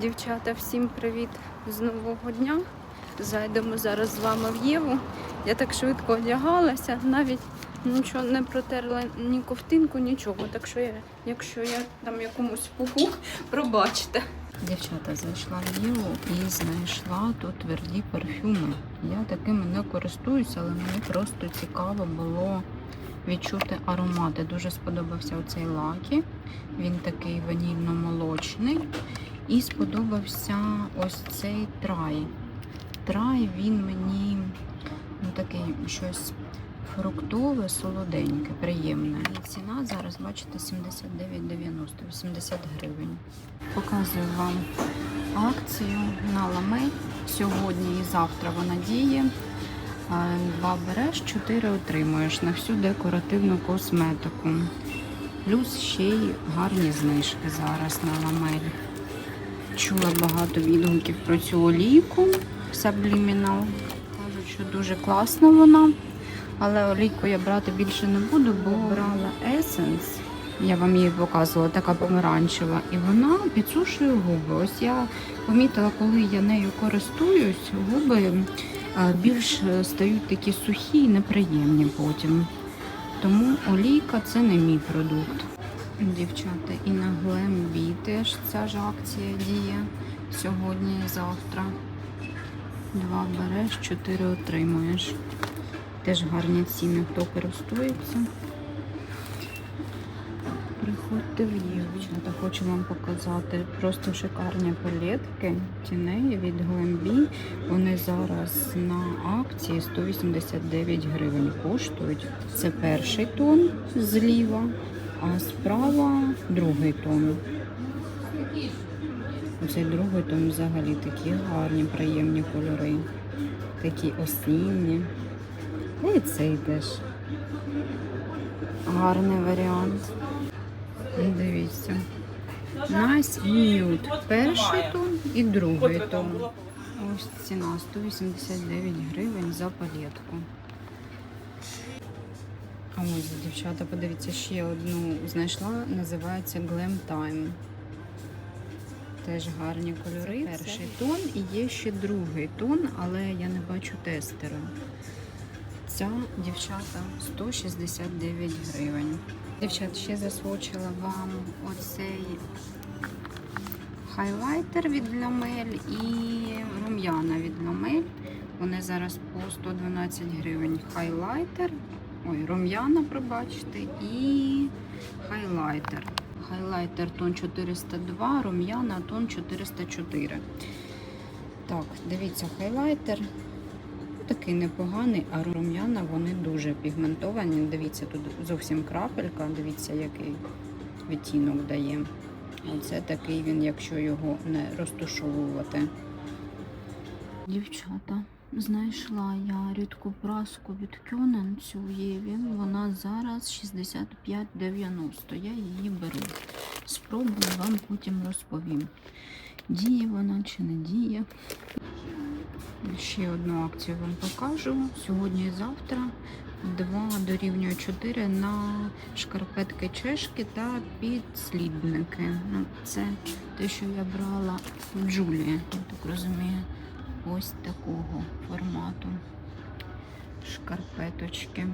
Дівчата, всім привіт з нового дня. Зайдемо зараз з вами в Єву. Я так швидко одягалася, навіть нічого не протерла ні ковтинку, нічого. Так що я, якщо я там якомусь пуху, пробачте. Дівчата зайшла в Єву і знайшла тут тверді парфюми. Я такими не користуюся, але мені просто цікаво було відчути аромати. Дуже сподобався оцей лакі. Він такий ванільно-молочний. І сподобався ось цей трай. Трай він мені ну, такий щось фруктове, солоденьке, приємне. І ціна зараз, бачите, 79,90, 80 гривень. Показую вам акцію на ламель. Сьогодні і завтра вона діє. Е, Два береш, чотири отримуєш на всю декоративну косметику. Плюс ще й гарні знижки зараз на ламель. Чула багато відгуків про цю олійку Subliminal. Кажуть, що дуже класна вона. Але олійку я брати більше не буду, бо брала Essence. Я вам її показувала, така помаранчева. І вона підсушує губи. Ось я помітила, коли я нею користуюсь, губи е, більш стають такі сухі і неприємні потім. Тому олійка це не мій продукт. Дівчата, і на Glambi теж ця ж акція діє сьогодні і завтра. Два береш, чотири отримуєш. Теж гарні ціни, хто користується. Приходьте в Єву. Дівчата, хочу вам показати просто шикарні палетки тінеї від Glambi. Вони зараз на акції 189 гривень коштують. Це перший тон зліва, а справа другий тон. Оцей другий тон взагалі такі гарні, приємні кольори. Такі осінні. І цей теж. Гарний варіант. Дивіться. Nice Nude. Перший тон і другий тон. Ось ціна 189 гривень за палетку. А ось, дівчата, подивіться, ще одну знайшла, називається Glam Time. Теж гарні кольори. Перший тон і є ще другий тон, але я не бачу тестера. Ця дівчата 169 гривень. Дівчат, ще засвочила вам оцей хайлайтер від Ламель і рум'яна від Ламель. Вони зараз по 112 гривень хайлайтер. Ой, рум'яна, пробачте, і хайлайтер. Хайлайтер тон 402, рум'яна тон 404. Так, дивіться, хайлайтер такий непоганий, а рум'яна вони дуже пігментовані. Дивіться, тут зовсім крапелька, дивіться, який відтінок дає. Оце такий він, якщо його не розтушовувати. Дівчата, знайшла я рідку праску від Кьонен цю в Єві. Вона зараз 65,90. Я її беру. Спробую вам потім розповім. Діє вона чи не діє. Ще одну акцію вам покажу. Сьогодні і завтра 2 дорівнює 4 на шкарпетки чешки та підслідники. Ну, це те, що я брала в Джулії, я так розумію. Ось такого формату шкарпеточки.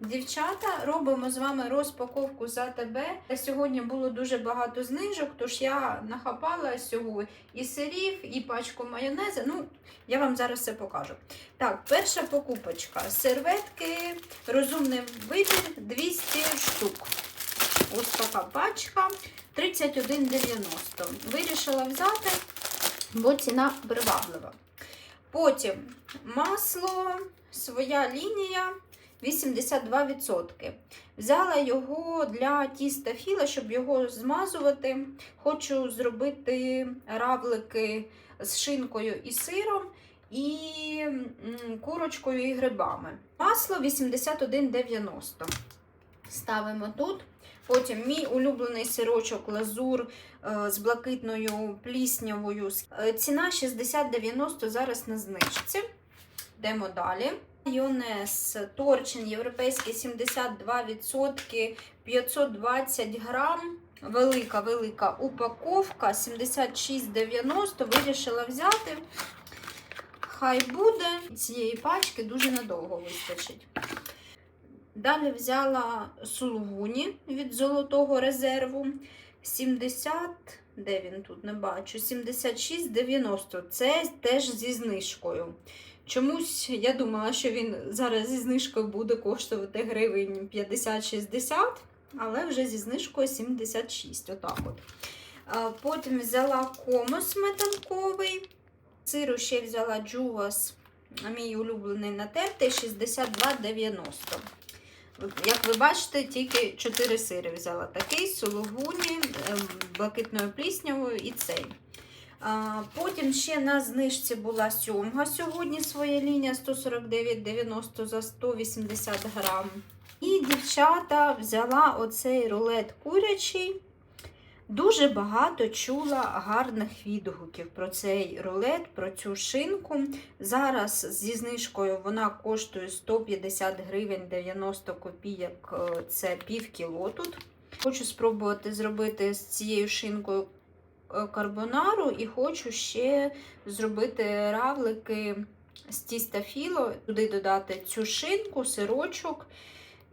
Дівчата, робимо з вами розпаковку за тебе. Сьогодні було дуже багато знижок, тож я нахапала сьогодні і сирів, і пачку майонезу. Ну, я вам зараз все покажу. Так, перша покупочка. Серветки, розумний вибір 200 штук. Ось така пачка 31,90. Вирішила взяти, бо ціна приваблива. Потім масло, своя лінія. 82%. Взяла його для тіста філа, щоб його змазувати. Хочу зробити равлики з шинкою і сиром, і курочкою і грибами. Масло 81,90. Ставимо тут. Потім мій улюблений сирочок лазур е, з блакитною пліснявою. Е, Ціна 60,90 зараз на знижці. Йдемо далі. Майонез Торчин європейський 72%, 520 грам. Велика, велика упаковка 76,90. Вирішила взяти. Хай буде. Цієї пачки дуже надовго вистачить. Далі взяла сулугуні від золотого резерву. 70, де він тут не бачу, 76,90. Це теж зі знижкою. Чомусь я думала, що він зараз зі знижкою буде коштувати гривень 50-60, але вже зі знижкою 76. Отак от. Потім взяла комос сметанковий. Сиру ще взяла джугас, мій улюблений натертий 62,90. Як ви бачите, тільки 4 сири взяла. Такий, сулугуні, ем, блакитною пліснявою і цей. Потім ще на знижці була сьомга сьогодні своя лінія 149,90 за 180 грам. І дівчата взяла оцей рулет курячий. Дуже багато чула гарних відгуків про цей рулет, про цю шинку. Зараз зі знижкою вона коштує 150 гривень 90 копійок. е, Це пів кіло тут. Хочу спробувати зробити з цією шинкою е, карбонару і хочу ще зробити равлики з тіста філо, туди додати цю шинку, сирочок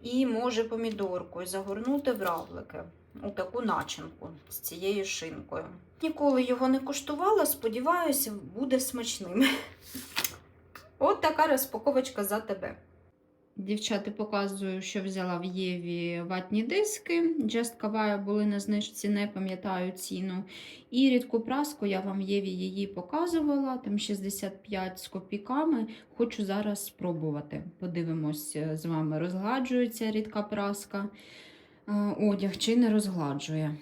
і, може, помідорку, і загорнути в равлики. У таку начинку з цією шинкою. Ніколи його не куштувала, сподіваюся, буде смачним. От така розпаковочка за тебе. Дівчата показую, що взяла в Єві ватні диски. Just Kawaya були на знижці, не пам'ятаю ціну. І рідку праску я вам в Єві її показувала, там 65 з копійками. Хочу зараз спробувати. Подивимось з вами, розгладжується рідка праска. Е, Одяг чи не розгладжує.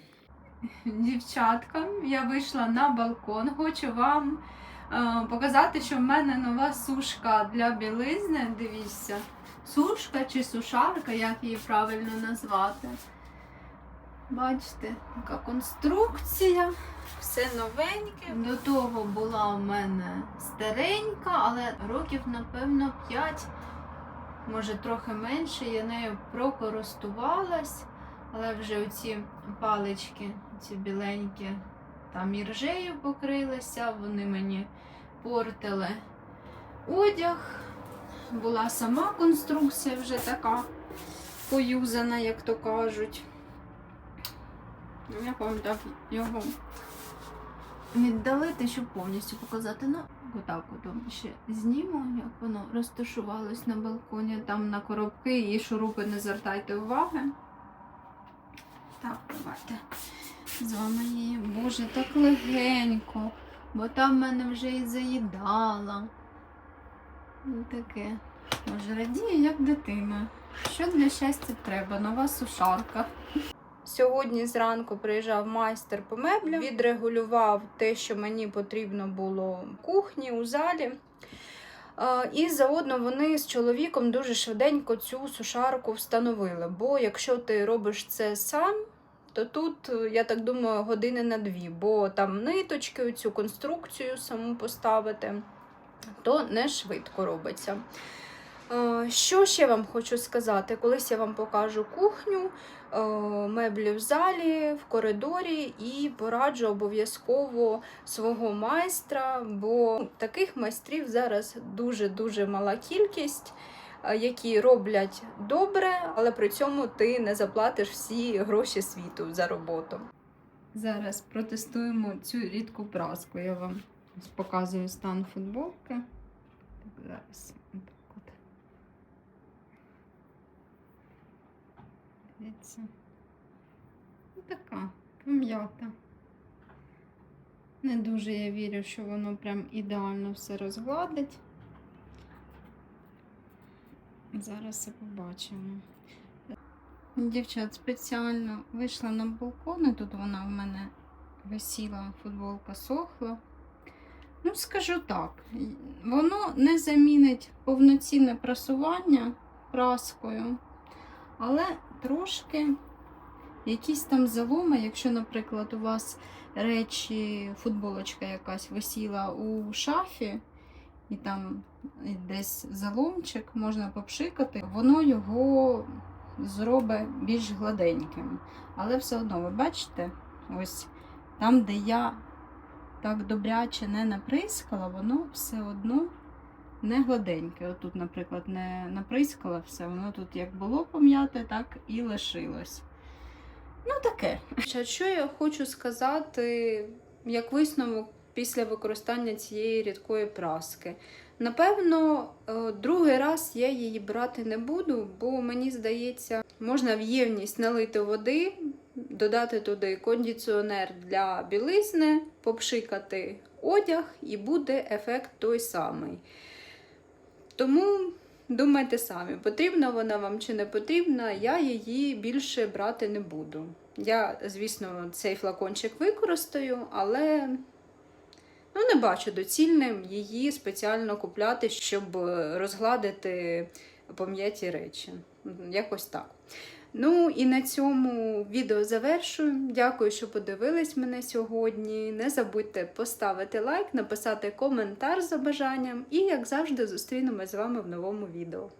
Дівчатка, я вийшла на балкон. Хочу вам е, показати, що в мене нова сушка для білизни. Дивіться, сушка чи сушарка, як її правильно назвати. Бачите, така конструкція, все новеньке. До того була у мене старенька, але років, напевно, 5, може трохи менше, я нею прокористувалась, але вже оці палички, ці біленькі, там іржею покрилися, вони мені портили одяг. Була сама конструкція вже така поюзана, як то кажуть. Ну, Я пам'ятаю його віддалити, щоб повністю показати. Ну, отак от ще зніму, як воно розташувалось на балконі. Там на коробки і шурупи не звертайте уваги. Так, давайте з вами її. Боже, так легенько, бо там в мене вже і заїдала. Ну таке. Може, радію, як дитина. Що для щастя треба? Нова сушарка. Сьогодні зранку приїжджав майстер по меблям, відрегулював те, що мені потрібно було в кухні, у залі. І заодно вони з чоловіком дуже швиденько цю сушарку встановили. Бо якщо ти робиш це сам, то тут, е, я так думаю, години на дві, бо там ниточки, цю конструкцію саму поставити, то не швидко робиться. Е, Що ще вам хочу сказати? Колись я вам покажу кухню, е, меблі в залі, в коридорі і пораджу обов'язково свого майстра, бо таких майстрів зараз дуже-дуже мала кількість, які роблять добре, але при цьому ти не заплатиш всі гроші світу за роботу. Зараз протестуємо цю рідку праску. Я вам показую стан футболки. Так, зараз. отак от. Дивіться. Ну, Така пом'ята. Не дуже я вірю, що воно прям ідеально все розгладить. Зараз все побачимо. Дівчат, спеціально вийшла на балкон, і тут вона в мене висіла, футболка сохла. Ну, скажу так, воно не замінить повноцінне прасування праскою, але трошки якісь там заломи, якщо, наприклад, у вас речі, футболочка якась висіла у шафі, і там десь заломчик можна попшикати, воно його зробить більш гладеньким. Але все одно, ви бачите, ось там, де я так добряче не наприскала, воно все одно не гладеньке. Отут, наприклад, не наприскала все, воно тут як було пом'яте, так і лишилось. Ну, таке. Що я хочу сказати, як висновок після використання цієї рідкої праски? Напевно, е, другий раз я її брати не буду, бо мені здається, можна в ємність налити води, додати туди кондиціонер для білизни, попшикати одяг, і буде ефект той самий. Тому думайте самі, потрібна вона вам чи не потрібна, я її більше брати не буду. Я, звісно, цей флакончик використаю, але не бачу доцільним її спеціально купляти, щоб розгладити пом'яті речі. Якось так. Ну і на цьому відео завершую. Дякую, що подивились мене сьогодні. Не забудьте поставити лайк, написати коментар за бажанням, і, як завжди, зустрінемось з вами в новому відео.